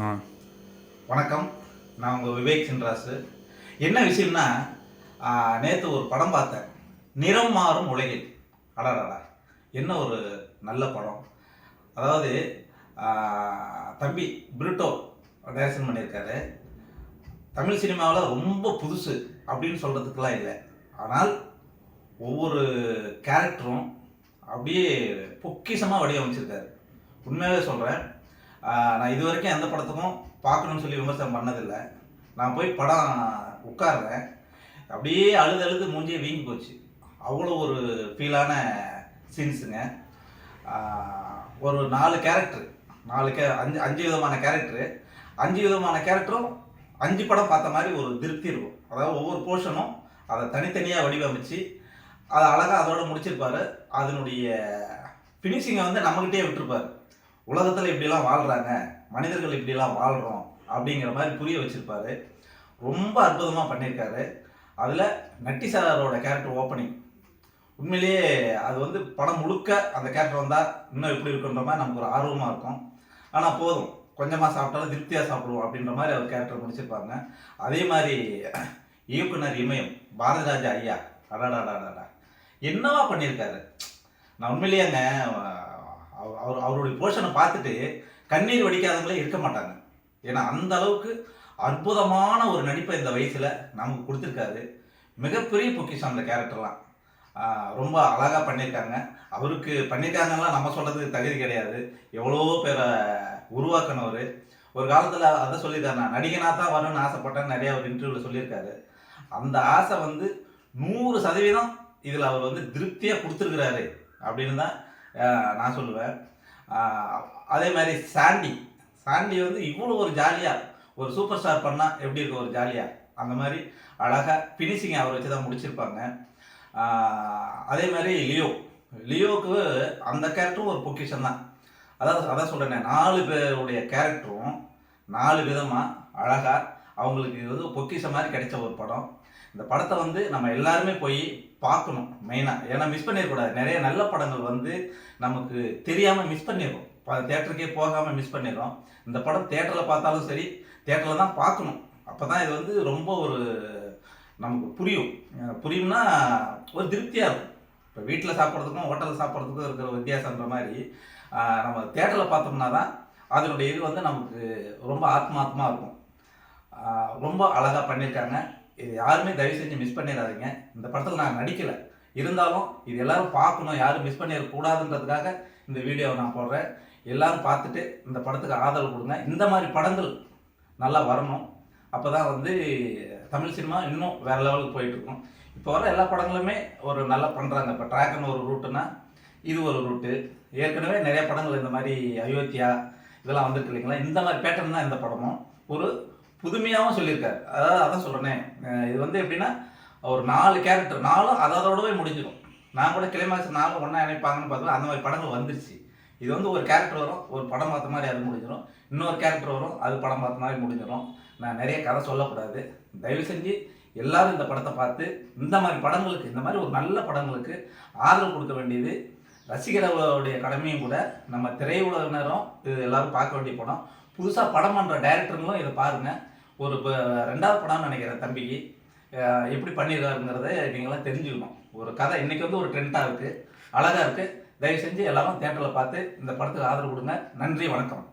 வணக்கம். நான் உங்கள் விவேக் சின்ராசு என்ன விஷயம்னா நேற்று ஒரு படம் பார்த்தேன். நிறம் மாறும் உலகில். அடடடா. என்ன ஒரு நல்ல படம். அதாவது தம்பி பிரிட்டோ டைரக்ஷன் பண்ணியிருக்காரு. தமிழ் சினிமாவில் ரொம்ப புதுசு அப்படின்னு சொல்கிறதுக்கெலாம் இல்லை. ஆனால் ஒவ்வொரு கேரக்டரும் அப்படியே பொக்கிஷமாக வடிவமைச்சிருக்காரு. உண்மையாகவே சொல்கிறேன் நான் இது வரைக்கும் எந்த படத்துக்கும் பார்க்கணும்னு சொல்லி விமர்சனம் பண்ணதில்லை. நான் போய் படம் உட்கார்றேன். அப்படியே அழுது அழுது மூஞ்சியே வீங்கி போச்சு. அவ்வளோ ஒரு ஃபீலான சீன்ஸுங்க ஒரு நாலு கேரக்டர் நாலு கே அஞ்சு அஞ்சு விதமான கேரக்டரு அஞ்சு விதமான கேரக்டரும் அஞ்சு படம் பார்த்த மாதிரி ஒரு திருப்தி இருக்கும். அதாவது ஒவ்வொரு போர்ஷனும் அதை தனித்தனியாக வடிவமைச்சு அதை அழகாக அதோட முடிச்சிருப்பார். அதனுடைய ஃபினிஷிங்கை வந்து நம்மகிட்டே விட்டுருப்பாரு. உலகத்தில் இப்படிலாம் வாழ்கிறாங்க மனிதர்கள் இப்படிலாம் வாழ்கிறோம் அப்படிங்கிற மாதிரி புரிய வச்சுருப்பாரு. ரொம்ப அற்புதமாக பண்ணியிருக்காரு அதில் நட்டி சாரோட கேரக்டர் ஓப்பனிங் உண்மையிலேயே அது வந்து படம் முழுக்க அந்த கேரக்டர் வந்தால் இன்னும் எப்படி இருக்குன்ற மாதிரி நமக்கு ஒரு ஆர்வமாக இருக்கும். ஆனால் போதும். கொஞ்சமாக சாப்பிட்டாலும் திருப்தியாக சாப்பிடுவோம் அப்படின்ற மாதிரி அவர் கேரக்டர் முடிச்சிருப்பாங்க அதே மாதிரி இயக்குனர் இமயம் பாரதிராஜா ஐயா. அடாடாடாடாடா என்னவா பண்ணியிருக்காரு நான் உண்மையிலேயேங்க அவர் அவருடைய போர்ஷனை பார்த்துட்டு கண்ணீர் வடிக்காதவங்களே இருக்க மாட்டாங்க. ஏன்னா அந்த அளவுக்கு அற்புதமான ஒரு நடிப்பை இந்த வயசில் நமக்கு கொடுத்துருக்காரு. மிகப்பெரிய பொக்கிஷம் அந்த கேரக்டர்லாம். ரொம்ப அழகாக பண்ணியிருக்காங்க. அவருக்கு பண்ணியிருக்காங்கலாம் நம்ம சொல்கிறது தகுதி கிடையாது. எவ்வளோ பேரை உருவாக்கினவர். ஒரு காலத்தில் அதை சொல்லியிருக்காரு நான் நடிகனாக தான் வரணும்னு ஆசைப்பட்டேன்னு நிறைய ஒரு இன்டர்வியூவில் சொல்லியிருக்காரு. அந்த ஆசை வந்து நூறு சதவீதம் இதில் அவர் வந்து திருப்தியாக கொடுத்துருக்குறாரு. அப்படின்னு தான் நான் சொல்லுவேன். அதே மாதிரி சாண்டி. சாண்டி வந்து இவ்வளோ ஒரு ஜாலியாக ஒரு சூப்பர் ஸ்டார் பண்ணால் எப்படி இருக்கும் ஒரு ஜாலியாக அந்த மாதிரி அழகாக ஃபினிஷிங் அவரை வச்சு தான் முடிச்சிருப்பாங்க. அதே மாதிரி லியோ. லியோவுக்கு அந்த கேரக்டரும் ஒரு பொக்கிஷன் தான். அதான் அதான் சொல்கிறேன் நாலு பேருடைய கேரக்டரும் நாலு விதமாக அழகாக அவங்களுக்கு இது வந்து பொக்கிஷ மாதிரி கிடைச்ச ஒரு படம். இந்த படத்தை வந்து நம்ம எல்லாருமே போய் பார்க்கணும் மெயினாக ஏன்னா மிஸ் பண்ணிடக்கூடாது நிறைய நல்ல படங்கள் வந்து நமக்கு தெரியாமல் மிஸ் பண்ணிடுறோம் தேட்டருக்கே போகாமல் மிஸ் பண்ணிடுறோம் இந்த படம் தேட்டரில் பார்த்தாலும் சரி தேட்டரில் தான் பார்க்கணும். அப்போ தான் இது வந்து ரொம்ப ஒரு நமக்கு புரியும். புரியும்னா ஒரு திருப்தியாக இருக்கும். இப்போ வீட்டில் சாப்பிட்றதுக்கும் ஹோட்டலில் சாப்பிட்றதுக்கும் இருக்கிற வித்தியாசன்ற மாதிரி நம்ம தேட்டரில் பார்த்தோம்னா தான் அதனுடைய இது வந்து நமக்கு ரொம்ப ஆத்மாத்மா இருக்கும். ரொம்ப அழகாக பண்ணியிருக்காங்க. இது யாருமே தயவு செஞ்சு மிஸ் பண்ணிடாதீங்க. இந்த படத்தில் நான் நடிக்கலை. இருந்தாலும் இது எல்லாரும் பார்க்கணும். யாரும் மிஸ் பண்ணிடக்கூடாதுன்றதுக்காக இந்த வீடியோவை நான் போடுறேன். எல்லாரும் பார்த்துட்டு இந்த படத்துக்கு ஆதரவு கொடுங்க. இந்த மாதிரி படங்கள் நல்லா வரணும். அப்போ தான் வந்து தமிழ் சினிமா இன்னும் வேறு லெவலுக்கு போயிட்டுருக்கும். இப்போ வர எல்லா படங்களுமே ஒரு நல்லா பண்ணுறாங்க இப்போ ட்ராகன் ஒரு ரூட்டுனா இது ஒரு ரூட்டு ஏற்கனவே நிறைய படங்கள் இந்த மாதிரி அயோத்தியா இதெல்லாம் வந்திருக்கு இல்லைங்களா? இந்த மாதிரி பேட்டர்ன் தான் இந்த படமும். ஒரு புதுமையாகவும் சொல்லியிருக்காரு. அதாவது அதான் சொல்கிறேனே இது வந்து எப்படின்னா ஒரு நாலு கேரக்டர் நாலும் அதோடவே முடிஞ்சிடும் நான் கூட கிளைமாக்ஸ் நாலும் ஒன்றா இணைப்பாங்கன்னு பார்த்தா அந்த மாதிரி படங்கள் வந்துருச்சு. இது வந்து ஒரு கேரக்டர் வரும் ஒரு படம் பார்த்த மாதிரி அது முடிஞ்சிடும் இன்னொரு கேரக்டர் வரும் அது படம் பார்த்த மாதிரி முடிஞ்சிடும் நான் நிறைய கதை சொல்லக்கூடாது. தயவு செஞ்சு எல்லாரும் இந்த படத்தை பார்த்து இந்த மாதிரி படங்களுக்கு இந்த மாதிரி ஒரு நல்ல படங்களுக்கு ஆதரவு கொடுக்க வேண்டியது ரசிகர்களுடைய கடமையும் கூட நம்ம திரையுலகினரும் இது எல்லாரும் பார்க்க வேண்டிய படம். புதுசாக படம் பண்ணுற டைரக்டருங்களும் இதை பாருங்கள் ஒரு இப்போ ரெண்டாவது படம்னு நினைக்கிறேன் தம்பிக்கு எப்படி பண்ணியிருக்காருங்கிறத நீங்களாம் தெரிஞ்சுக்கணும். ஒரு கதை இன்றைக்கி வந்து ஒரு ட்ரெண்டாக இருக்குது அழகாக இருக்குது தயவு செஞ்சு எல்லாரும் தேட்டரில் பார்த்து இந்த படத்துக்கு ஆதரவு கொடுங்க. நன்றி வணக்கம்.